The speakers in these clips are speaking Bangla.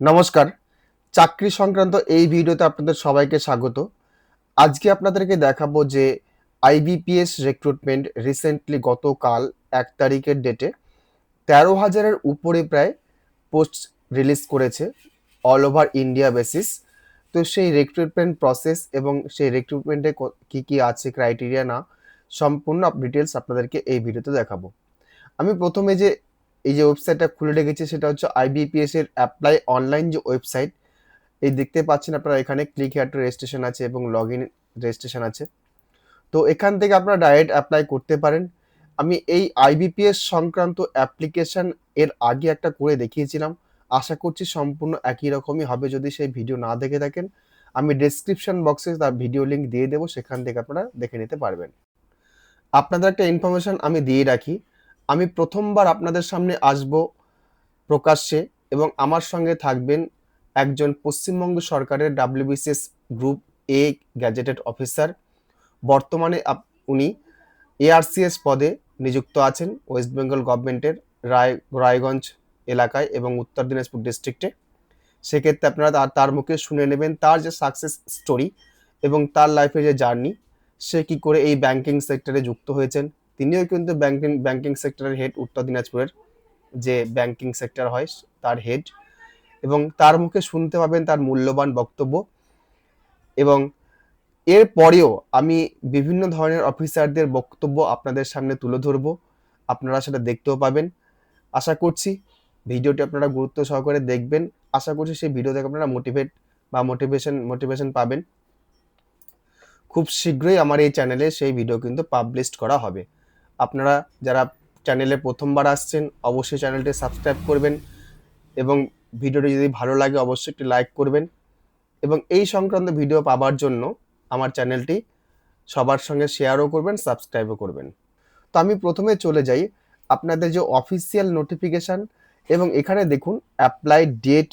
নমস্কার। চাকরি সংক্রান্ত এই ভিডিওতে আপনাদের সবাইকে স্বাগত। আজকে আপনাদেরকে দেখাবো যে আইবিপিএস রিক্রুটমেন্ট রিসেন্টলি গতকাল এক তারিখের ডেটে তেরো হাজারের উপরে প্রায় পোস্ট রিলিজ করেছে অল ওভার ইন্ডিয়া বেসিস তো সেই রিক্রুটমেন্ট প্রসেস এবং সেই রিক্রুটমেন্টে কী কী আছে ক্রাইটেরিয়া না, সম্পূর্ণ ডিটেলস আপনাদেরকে এই ভিডিওতে দেখাবো। আমি প্রথমে যে এই যে ওয়েবসাইটটা খুলে রেখেছি, সেটা হচ্ছে আইবিপিএস এর অ্যাপ্লাই অনলাইন যে ওয়েবসাইট এই দেখতে পাচ্ছেন আপনারা এখানে ক্লিক হেয়ার টু রেজিস্ট্রেশন আছে এবং লগ ইন রেজিস্ট্রেশন আছে। তো এখান থেকে আপনারা ডাইরেক্ট অ্যাপ্লাই করতে পারেন। আমি এই আইবিপিএস সংক্রান্ত অ্যাপ্লিকেশন এর আগে একটা করে দেখিয়েছিলাম। আশা করছি সম্পূর্ণ একই রকমই হবে যদি সেই ভিডিও না দেখে থাকেন। আমি ডেসক্রিপশন বক্সে তার ভিডিও লিঙ্ক দিয়ে দেবো, সেখান থেকে আপনারা দেখে নিতে পারবেন। আপনাদের একটা ইনফরমেশন আমি দিয়ে রাখি। আমি প্রথমবার আপনাদের সামনে আসব প্রকাশ্যে এবং আমার সঙ্গে থাকবেন একজন পশ্চিমবঙ্গ সরকারের WBCS group A gazetted officer. বর্তমানে উনি এআরসিএস পদে নিযুক্ত আছেন ওয়েস্ট বেঙ্গল গভর্নমেন্টের রায়, রায়গঞ্জ এলাকায় এবং উত্তর দিনাজপুর ডিস্ট্রিক্টে। সেক্ষেত্রে আপনারা তার মুখে শুনে নেবেন তার যে সাকসেস স্টোরি এবং তার লাইফের যে জার্নি, সে কি করে এই ব্যাংকিং সেক্টরে যুক্ত হয়েছেন তিনিও কিন্তু ব্যাংকিং ব্যাংকিং সেক্টরের হেড উত্তর দিনাজপুরের যে ব্যাংকিং সেক্টর হয়, তার হেড এবং তার মুখে শুনতে পাবেন তার মূল্যবান বক্তব্য। এবং এর পরেও আমি বিভিন্ন ধরনের অফিসারদের বক্তব্য আপনাদের সামনে তুলে ধরবো। আপনারা সেটা দেখতেও পাবেন। আশা করছি ভিডিওটি আপনারা গুরুত্ব সহকারে দেখবেন। আশা করছি সেই ভিডিও থেকে আপনারা মোটিভেট বা মোটিভেশন মোটিভেশন পাবেন। খুব শীঘ্রই আমার এই চ্যানেলে সেই ভিডিও কিন্তু পাবলিশ করা হবে। আপনারা যারা চ্যানেলে প্রথমবার আসছেন, অবশ্যই চ্যানেলটি সাবস্ক্রাইব করবেন এবং ভিডিওটি যদি ভালো লাগে, অবশ্যই একটি লাইক করবেন এবং এই সংক্রান্ত ভিডিও পাবার জন্য আমার চ্যানেলটি সবার সঙ্গে শেয়ারও করবেন সাবস্ক্রাইবও করবেন। তো আমি প্রথমে চলে যাই আপনাদের যে অফিসিয়াল নোটিফিকেশান এবং এখানে দেখুন অ্যাপ্লাই ডেট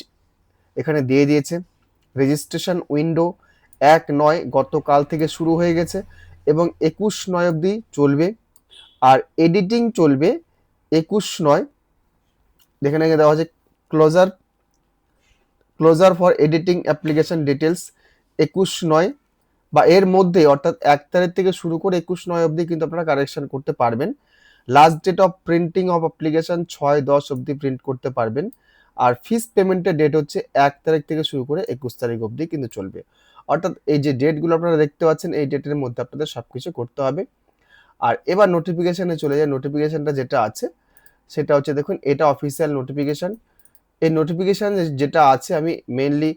এখানে দিয়ে দিয়েছে। রেজিস্ট্রেশন উইন্ডো এক নয় গতকাল থেকে শুরু হয়ে গেছে এবং একুশ নয় অবধি চলবে। আর এডিটিং চলবে একুশ নয়। এখানে দেওয়া আছে closure closure for editing application details একুশ নয় বা এর মধ্যে অর্থাৎ এক তারিখ থেকে শুরু করে একুশ নয় অবধি কিন্তু আপনারা কারেকশন করতে পারবেন। Last date of printing of application ছয় দশ অবধি প্রিন্ট করতে পারবেন। আর ফিস পেমেন্টের ডেট হচ্ছে এক তারিখ থেকে শুরু করে একুশ তারিখ অবধি কিন্তু চলবে। অর্থাৎ এই যে ডেটগুলো আপনারা দেখতে পাচ্ছেন, এই ডেটের মধ্যে আপনাদের সব কিছু করতে হবে। আর এবার নোটিফিকেশানে চলে যায় নোটিফিকেশানটা যেটা আছে, সেটা হচ্ছে দেখুন, এটা অফিসিয়াল নোটিফিকেশান এই নোটিফিকেশান যেটা আছে, আমি মেনলি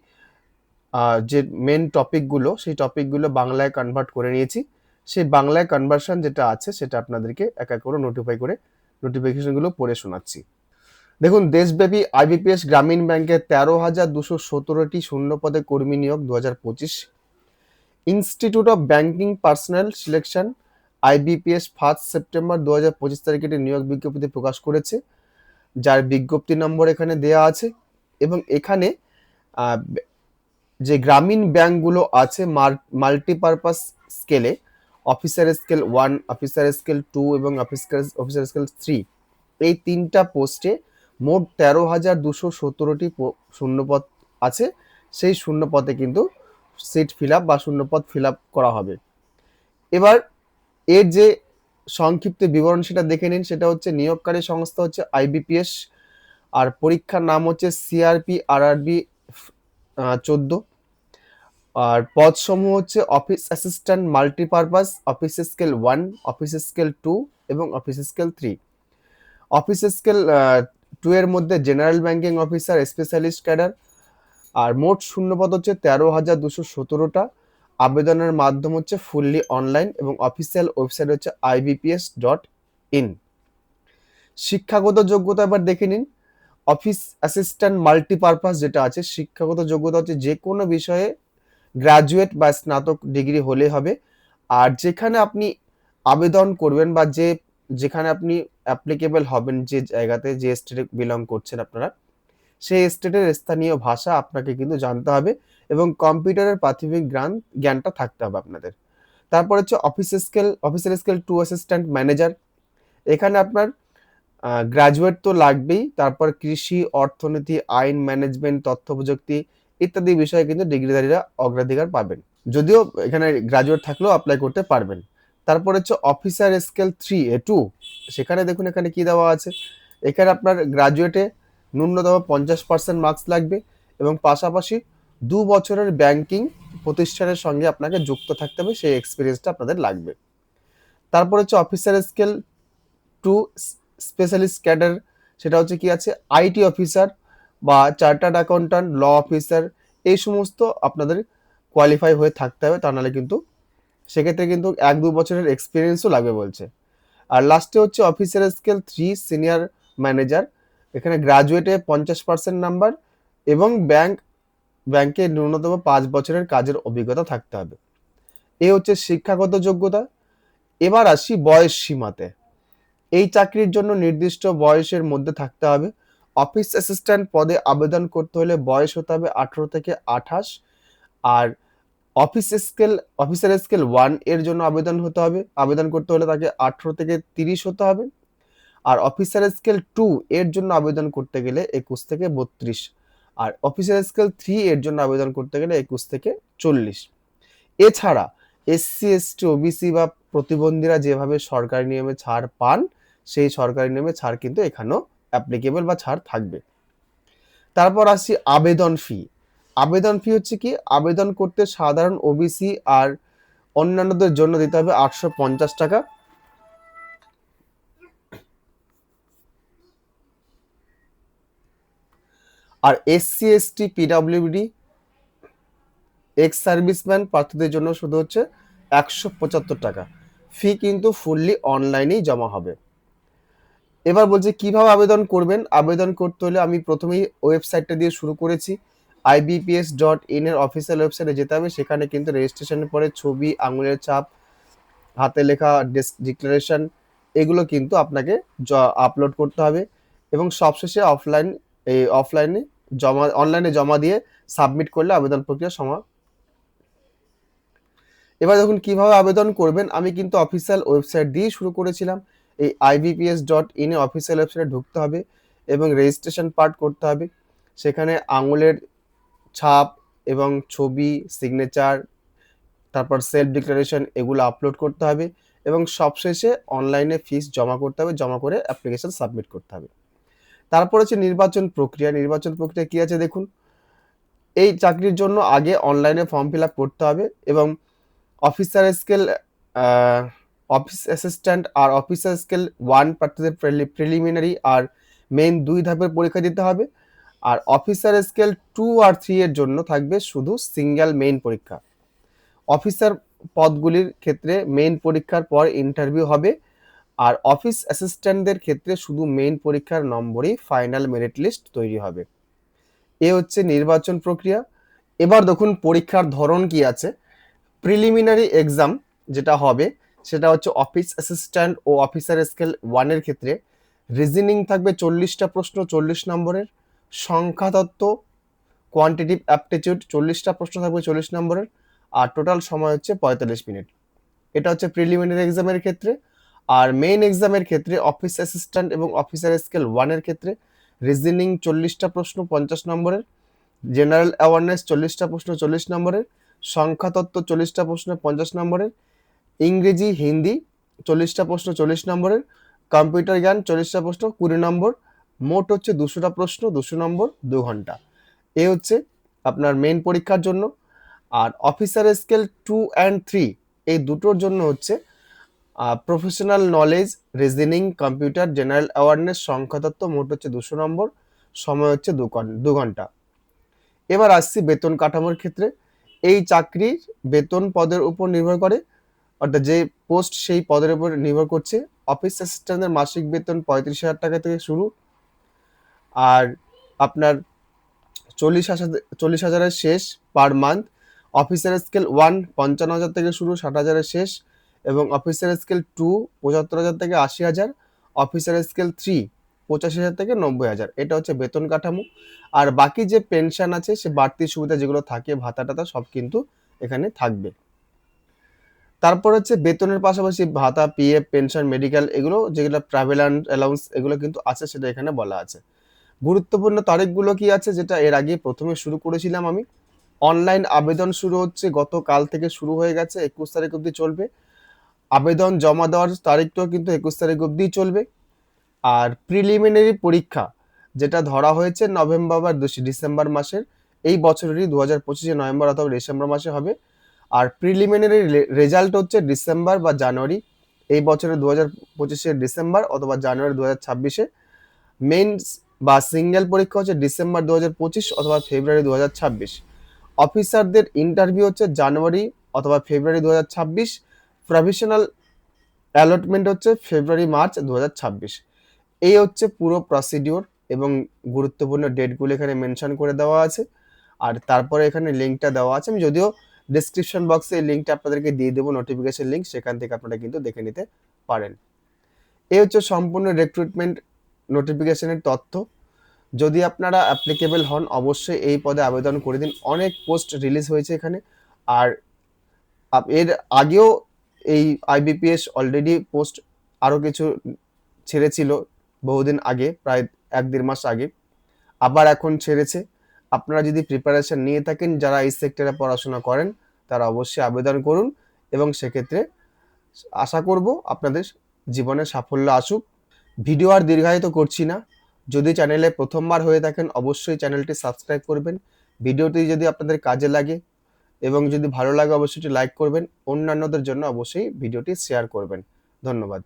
যে মেন টপিকগুলো সেই টপিকগুলো বাংলায় কনভার্ট করে নিয়েছি। সেই বাংলায় কনভার্সন যেটা আছে, সেটা আপনাদেরকে এক এক করে নোটিফাই করে নোটিফিকেশনগুলো পড়ে শোনাচ্ছি। দেখুন, দেশব্যাপী আইবিপিএস গ্রামীণ ব্যাংকের তেরো হাজার দুশো সতেরোটি শূন্য পদে কর্মী নিয়োগ দু হাজার পঁচিশ। Institute of Banking Personnel Selection IBPS first September দু হাজার পঁচিশ তারিখে একটি নিয়োগ বিজ্ঞপ্তি প্রকাশ করেছে, যার বিজ্ঞপ্তি নম্বর এখানে দেয়া আছে এবং এখানে যে গ্রামীণ ব্যাংকগুলো আছে মাল্টিপারপাস স্কেলে officer scale one officer scale two এবং অফিসার অফিসার স্কেল থ্রি এই তিনটা পোস্টে মোট তেরো হাজার দুশো সতেরোটি শূন্যপদ আছে। সেই শূন্যপদে কিন্তু সিট ফিল আপ বা শূন্যপদ ফিল আপ করা হবে। এবার এর যে সংক্ষিপ্ত বিবরণ সেটা দেখে নিন, সেটা হচ্ছে নিয়োগকারী সংস্থা হচ্ছে আইবিপিএস, আর পরীক্ষার নাম হচ্ছে সিআরপি আরআরবি চোদ্দ। আর পদসমূহ হচ্ছে office assistant multipurpose, office scale one, office scale two এবং office scale three. Office scale two এর মধ্যে general banking officer, specialist cadre, আর মোট শূন্যপদ হচ্ছে তেরো হাজার দুশো সতেরোটা। আবেদনের মাধ্যম হচ্ছে ফুললি অনলাইন এবং অফিসিয়াল ওয়েবসাইট হচ্ছে আইবিপিএস ডট ইন শিক্ষাগত যোগ্যতা এবার দেখে নিন। অফিস অ্যাসিস্ট্যান্ট মাল্টিপারপাস যেটা আছে, শিক্ষাগত যোগ্যতা হচ্ছে যে কোনো বিষয়ে গ্র্যাজুয়েট বা স্নাতক ডিগ্রি হলে হবে। আর যেখানে আপনি আবেদন করবেন বা যে, যেখানে আপনি অ্যাপ্লিকেবল হবেন যে জায়গাতে, যে স্টেটে বিলং করছেন আপনারা সেই স্টেটের স্থানীয় ভাষা আপনাকে কিন্তু জানতে হবে এবং কম্পিউটারের প্রাথমিক জ্ঞান, জ্ঞানটা থাকতে হবে আপনাদের। তারপর হচ্ছে অফিস স্কেল, অফিসের স্কেল টু অ্যাসিস্ট্যান্ট ম্যানেজার। এখানে আপনার গ্রাজুয়েট তো লাগবেই, তারপর কৃষি, অর্থনীতি, আইন ম্যানেজমেন্ট, তথ্য প্রযুক্তি ইত্যাদি বিষয়ে কিন্তু ডিগ্রিধারীরা অগ্রাধিকার পাবেন। যদিও এখানে গ্রাজুয়েট থাকলেও অ্যাপ্লাই করতে পারবেন। তারপর হচ্ছে অফিসার স্কেল থ্রি, এ টু, সেখানে দেখুন এখানে কি দেওয়া আছে। এখানে আপনার গ্রাজুয়েটে ন্যূনতম পঞ্চাশ পার্সেন্ট মার্কস লাগবে এবং পাশাপাশি দু বছরের ব্যাংকিং প্রতিষ্ঠানের সঙ্গে আপনাকে যুক্ত থাকতে হবে, সেই এক্সপিরিয়েন্সটা আপনাদের লাগবে। তারপর হচ্ছে officer scale two specialist cadre সেটা হচ্ছে কি আছে আইটি অফিসার বা চার্টার্ড অ্যাকাউন্ট্যান্ট ল অফিসার এই সমস্ত আপনাদের কোয়ালিফাই হয়ে থাকতে হবে, তা নাহলে কিন্তু সেক্ষেত্রে কিন্তু এক দু বছরের এক্সপিরিয়েন্সও লাগবে বলছে। আর লাস্টে হচ্ছে officer scale three senior manager এখানে গ্রাজুয়েটে পঞ্চাশ পার্সেন্ট নাম্বার এবং ব্যাংক ব্যাংকে ন্যূনতম পাঁচ বছরের কাজের অভিজ্ঞতা থাকতে হবে। এ হচ্ছে শিক্ষাগত যোগ্যতা। এবার আসি বয়স সীমাতে। এই চাকরির জন্য নির্দিষ্ট বয়সের মধ্যে থাকতে হবে। অফিস অ্যাসিস্ট্যান্ট পদে আবেদন করতে হলে বয়স হতে হবে আঠেরো থেকে আঠাশ। আর অফিস স্কেল অফিসার স্কেল ওয়ানের জন্য আবেদন হতে হবে। আবেদন করতে হলে তাকে আঠেরো থেকে তিরিশ হতে হবে। আর অফিসার স্কেল টু এর জন্য আবেদন করতে গেলে একুশ থেকে বত্রিশ। আর অফিসার স্কেল থ্রি এর জন্য আবেদন করতে গেলে একুশ থেকে চল্লিশ। এছাড়া এসসি এসটি ওবিসি বা প্রতিবন্ধীরা যেভাবে সরকারি নিয়মে ছাড় পান, সেই সরকারি নিয়মে ছাড় কিন্তু এখানেও অ্যাপ্লিকেবল বা ছাড় থাকবে। তারপর আসি আবেদন ফি আবেদন ফি হচ্ছে কি? আবেদন করতে সাধারণ ওবিসি আর অন্যান্যদের জন্য দিতে হবে আটশো পঞ্চাশ টাকা। আর SC ST PWD ex serviceman প্রার্থীদের জন্য শুধু হচ্ছে একশো পঁচাত্তর টাকা। ফি কিন্তু ফুললি অনলাইনেই জমা হবে। এবার বলছে, কীভাবে আবেদন করবেন? আবেদন করতে হলে আমি প্রথমেই ওয়েবসাইটটা দিয়ে শুরু করেছি। আইবিপিএস ডট ইন এর অফিসিয়াল ওয়েবসাইটে যেতে হবে। সেখানে কিন্তু রেজিস্ট্রেশনের পরে ছবি, আঙুলের ছাপ হাতে লেখা ডিক্লারেশন এগুলো কিন্তু আপনাকে আপলোড করতে হবে। এবং সবশেষে অফলাইন এই অফলাইনে জমা অনলাইনে জমা দিয়ে সাবমিট করলে আবেদন প্রক্রিয়া সমা এবার দেখুন কীভাবে আবেদন করবেন। আমি কিন্তু অফিসিয়াল ওয়েবসাইট দিয়ে শুরু করেছিলাম। এই আইবিপিএস ডট ইন অফিসিয়াল ওয়েবসাইটে ঢুকতে হবে এবং রেজিস্ট্রেশন পার্ট করতে হবে। সেখানে আঙুলের ছাপ এবং ছবি সিগনেচার তারপর সেলফ ডিক্লারেশন এগুলো আপলোড করতে হবে এবং সবশেষে অনলাইনে ফিস জমা করতে হবে, জমা করে অ্যাপ্লিকেশন সাবমিট করতে হবে। তারপর হচ্ছে নির্বাচন প্রক্রিয়া। নির্বাচন প্রক্রিয়া কী আছে দেখুন। এই চাকরির জন্য আগে অনলাইনে ফর্ম ফিল আপ করতে হবে এবং অফিসার স্কেল অফিস অ্যাসিস্ট্যান্ট আর অফিসার স্কেল ওয়ান প্রার্থীদের প্রিলিমিনারি আর মেন দুই ধাপের পরীক্ষা দিতে হবে। আর অফিসার স্কেল টু আর থ্রি এর জন্য থাকবে শুধু সিঙ্গেল মেইন পরীক্ষা। অফিসার পদগুলির ক্ষেত্রে মেইন পরীক্ষার পর ইন্টারভিউ হবে। আর অফিস অ্যাসিস্ট্যান্টদের ক্ষেত্রে শুধু মেইন পরীক্ষার নম্বরই ফাইনাল মেরিট লিস্ট তৈরি হবে। এ হচ্ছে নির্বাচন প্রক্রিয়া। এবার দেখুন পরীক্ষার ধরন কি আছে। প্রিলিমিনারি এক্সাম যেটা হবে, সেটা হচ্ছে অফিস অ্যাসিস্ট্যান্ট ও অফিসার স্কেল ওয়ানের ক্ষেত্রে। রিজনিং থাকবে চল্লিশটা প্রশ্ন চল্লিশ নম্বরের। সংখ্যাতত্ত্ব কোয়ান্টিটিভ অ্যাপটিটিউড চল্লিশটা প্রশ্ন থাকবে চল্লিশ নম্বরের। আর টোটাল সময় হচ্ছে পঁয়তাল্লিশ মিনিট। এটা হচ্ছে প্রিলিমিনারি এক্সামের ক্ষেত্রে। আর মেইন এক্সামের ক্ষেত্রে অফিস অ্যাসিস্ট্যান্ট এবং অফিসার স্কেল ওয়ানের ক্ষেত্রে রিজনিং চল্লিশটা প্রশ্ন পঞ্চাশ নম্বরের জেনারেল অ্যাওয়ারনেস চল্লিশটা প্রশ্ন চল্লিশ নম্বরের সংখ্যাতত্ত্ব চল্লিশটা প্রশ্ন পঞ্চাশ নম্বরের, ইংরেজি, হিন্দি চল্লিশটা প্রশ্ন চল্লিশ নম্বরের কম্পিউটার জ্ঞান চল্লিশটা প্রশ্ন কুড়ি নম্বর, মোট হচ্ছে দুশোটা প্রশ্ন দুশো নম্বর দু ঘণ্টা। এ হচ্ছে আপনার মেন পরীক্ষার জন্য। আর officer scale two and three এই দুটোর জন্য হচ্ছে professional knowledge reasoning computer general awareness সংখ্যাতত্ত্ব, মোট হচ্ছে দুশো নম্বর, সময় হচ্ছে দু ঘণ্টা। এবার আসছি বেতন কাঠামোর ক্ষেত্রে। এই চাকরির বেতন পদের উপর নির্ভর করে, অর্থাৎ যে পোস্ট সেই পদের উপর নির্ভর করছে। অফিস অ্যাসিস্ট্যান্টের মাসিক বেতন পঁয়ত্রিশ হাজার টাকা থেকে শুরু। আর আপনার চল্লিশ হাজার, চল্লিশ হাজারের শেষ per month officer scale one পঞ্চান্ন হাজার থেকে শুরু, ষাট হাজারের শেষ। এবং অফিসার স্কেল টু পঁচাত্তর হাজার থেকে আশি হাজার অফিসার স্কেল থ্রি পঁচাশি হাজার থেকে নব্বই হাজার। এটা হচ্ছে বেতন কাঠামো। আর বাকি যে পেনশন আছে, সে বাড়তি সুবিধা যেগুলো থাকে ভাতা টাতা সব কিন্তু এখানে থাকবে। তারপর হচ্ছে বেতনের পাশাপাশি ভাতা পিএফ পেনশন মেডিকেল এগুলো, যেগুলো ট্রাভেল অ্যান্ড অ্যালাউন্স এগুলো কিন্তু আছে, সেটা এখানে বলা আছে। গুরুত্বপূর্ণ তারিখগুলো কি আছে, যেটা এর আগে প্রথমে শুরু করেছিলাম আমি। অনলাইন আবেদন শুরু হচ্ছে, গতকাল থেকে শুরু হয়ে গেছে, একুশ তারিখ অবধি চলবে। আবেদন জমা দেওয়ার তারিখটাও কিন্তু একুশ তারিখ অবধিই চলবে। আর প্রিলিমিনারি পরীক্ষা, যেটা ধরা হয়েছে নভেম্বর বা ডিসেম্বর মাসের, এই বছরেরই দু হাজার পঁচিশে নভেম্বর অথবা ডিসেম্বর মাসে হবে। আর প্রিলিমিনারি রেজাল্ট হচ্ছে ডিসেম্বর বা জানুয়ারি, এই বছরের দু হাজার পঁচিশে ডিসেম্বর অথবা জানুয়ারি দু হাজার ছাব্বিশে। মেন্স বা সিঙ্গেল পরীক্ষা হচ্ছে ডিসেম্বর দু হাজার পঁচিশ অথবা ফেব্রুয়ারি দু হাজার ছাব্বিশ অফিসারদের ইন্টারভিউ হচ্ছে জানুয়ারি অথবা ফেব্রুয়ারি দু হাজার ছাব্বিশ। প্রফেশনাল অ্যালটমেন্ট হচ্ছে ফেব্রুয়ারি মার্চ দু হাজার ছাব্বিশ। এই হচ্ছে পুরো প্রসিডিওর এবং গুরুত্বপূর্ণ ডেটগুলো এখানে মেনশন করে দেওয়া আছে। আর তারপরে এখানে লিঙ্কটা দেওয়া আছে। আমি যদিও ডিসক্রিপশন বক্সে এই লিঙ্কটা আপনাদেরকে দিয়ে দেবো নোটিফিকেশন লিঙ্ক সেখান থেকে আপনারা কিন্তু দেখে নিতে পারেন। এই হচ্ছে সম্পূর্ণ রিক্রুটমেন্ট নোটিফিকেশনের তথ্য। যদি আপনারা অ্যাপ্লিকেবল হন, অবশ্যই এই পদে আবেদন করে দিন। অনেক পোস্ট রিলিজ হয়েছে এখানে। আর এর আগেও এই আইবিপিএস অলরেডি পোস্ট আরও কিছু ছেড়েছিল বহুদিন আগে, প্রায় এক দেড় মাস আগে। আবার এখন ছেড়েছে। আপনারা যদি প্রিপারেশন নিয়ে থাকেন, যারা এই সেক্টরে পড়াশোনা করেন, তারা অবশ্যই আবেদন করুন এবং সেক্ষেত্রে আশা করব আপনাদের জীবনে সাফল্য আসুক। ভিডিও আর দীর্ঘায়িত করছি না। যদি চ্যানেলে প্রথমবার হয়ে থাকেন, অবশ্যই চ্যানেলটি সাবস্ক্রাইব করবেন। ভিডিওটি যদি আপনাদের কাজে লাগে এবং যদি ভালো লাগে অবশ্যই লাইক করবেন। অন্যান্যদের জন্য অবশ্যই ভিডিওটি শেয়ার করবেন। ধন্যবাদ।